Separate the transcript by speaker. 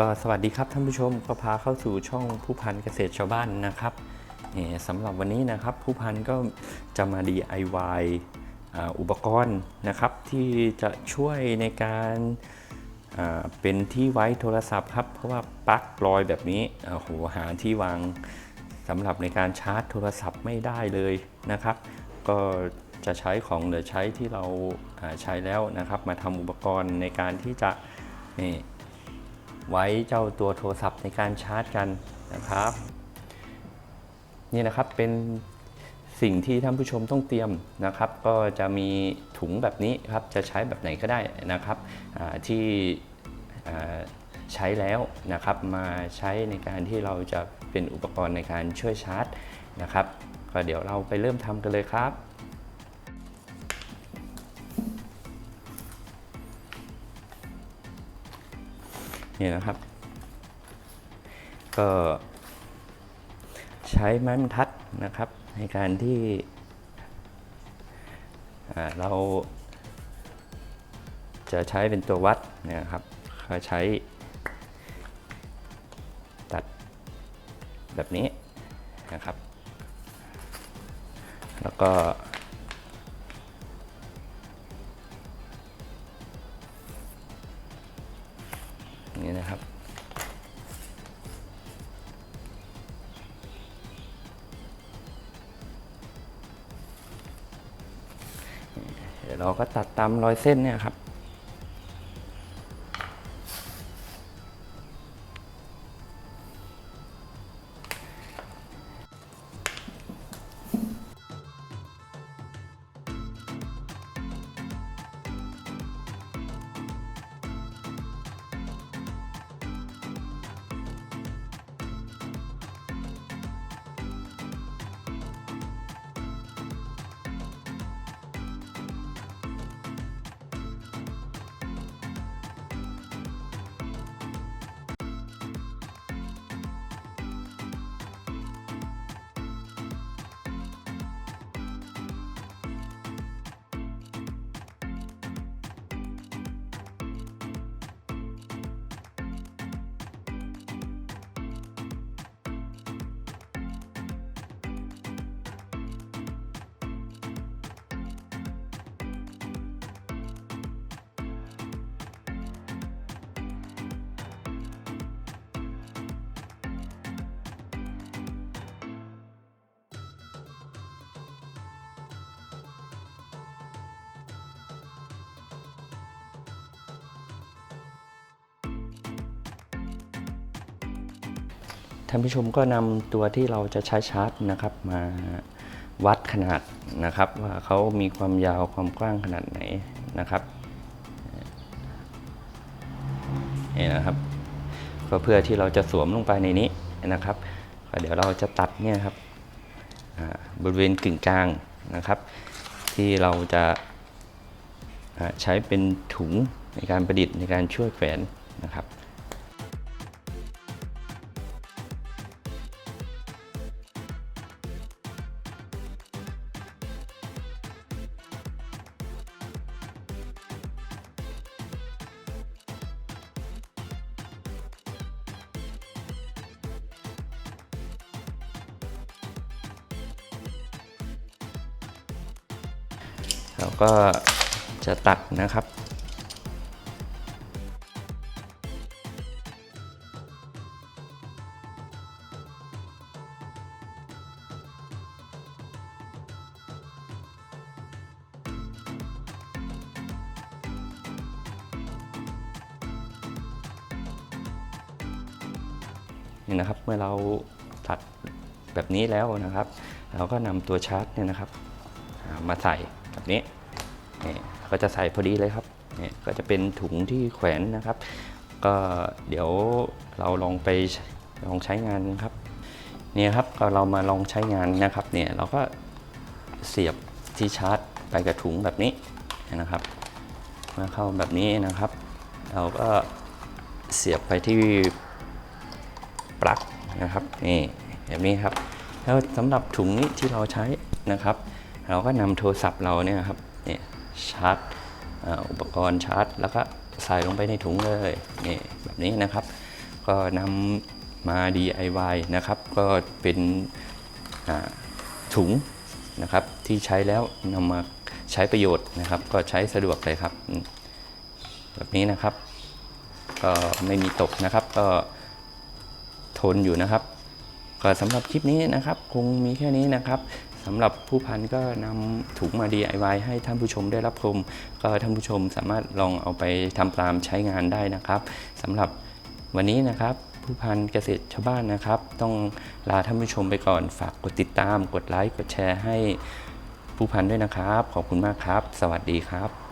Speaker 1: ก็สวัสดีครับท่านผู้ชมก็พาเข้าสู่ช่องผู้พันเกษตรชาวบ้านนะครับสำหรับวันนี้นะครับผู้พันก็จะมา DIY อุปกรณ์นะครับ ที่จะช่วยในการเป็นที่ไว้โทรศัพท์ครับ เพราะว่าปลั๊กลอยแบบนี้โอ้โหหาที่วางสำหรับในการชาร์จโทรศัพท์ไม่ได้เลยนะครับ ก็จะใช้ของเหลือใช้ที่เราอ่าใช้แล้วนะครับ มาทำอุปกรณ์ในการที่จะนี่ ไว้เจ้าตัวโทรศัพท์ในการชาร์จกันนะครับ นี่นะครับเป็นสิ่งที่ท่านผู้ชมต้องเตรียมนะครับ ก็จะมีถุงแบบนี้ครับจะใช้แบบไหนก็ได้นะครับที่ใช้แล้วนะครับมาใช้ในการที่เราจะเป็นอุปกรณ์ในการช่วยชาร์จนะครับ ก็เดี๋ยวเราไปเริ่มทำกันเลยครับ นี่นะครับ ก็ใช้ไม้บรรทัดนะครับ ในการที่เราจะใช้เป็นตัววัดเนะครับก็ใช้ตัดแบบนี้นะครับ แล้วก็ นี้นะครับ เดี๋ยวเราก็ตัดตามรอยเส้นเนี่ยครับ ท่านผู้ชมก็นำตัวที่เราจะใช้ชาร์จนะครับ มาวัดขนาดนะครับ ว่าเขามีความยาวความกว้างขนาดไหนนะครับนี่นะครับ ก็เพื่อที่เราจะสวมลงไปในนี้นะครับเดี๋ยวเราจะตัดเนี่ยครับบริเวณกึ่งกลางนะครับ ที่เราจะใช้เป็นถุงในการประดิษฐ์ในการช่วยแขวนนะครับ เราก็จะตัดนะครับนี่นะครับเมื่อเราตัดแบบนี้แล้วนะครับ เราก็นำตัวชาร์จเนี่ยนะครับมาใส่ แบบนี้นี่ก็จะใส่พอดีเลยครับนี่ก็จะเป็นถุงที่แขวนนะครับ ก็เดี๋ยวเราลองไปลองใช้งานครับเนี่ยครับเรามาลองใช้งานนะครับเนี่ยเราก็เสียบที่ชาร์จไปกับถุงแบบนี้นะครับมาเข้าแบบนี้นะครับ เราก็เสียบไปที่ปลั๊กนะครับนี่แบบนี้ครับแล้วสำหรับถุงนี้ที่เราใช้นะครับ เราก็นำโทรศัพท์เราเนี่ยครับนี่ชาร์จอ,อุปกรณ์ชาร์จ แล้วก็ใส่ลงไปในถุงเลยนี่แบบนี้นะครับ ก็นำมา DIY นะครับ ก็เป็นถุงนะครับที่ใช้แล้วนำมาใช้ประโยชน์นะครับ ก็ใช้สะดวกเลยครับ แบบนี้นะครับ ก็ไม่มีตกนะครับ ก็ทนอยู่นะครับ ก็สำหรับคลิปนี้นะครับ คงมีแค่นี้นะครับ สำหรับผู้พันก็นำถุงมา DIY ให้ท่านผู้ชมได้รับชมก็ท่านผู้ชมสามารถลองเอาไปทำตามใช้งานได้นะครับสำหรับวันนี้นะครับผู้พันเกษตรชาวบ้านนะครับ ต้องลาท่านผู้ชมไปก่อนฝากกดติดตาม กดไลค์กดแชร์ให้ผู้พันด้วยนะครับ ขอบคุณมากครับ สวัสดีครับ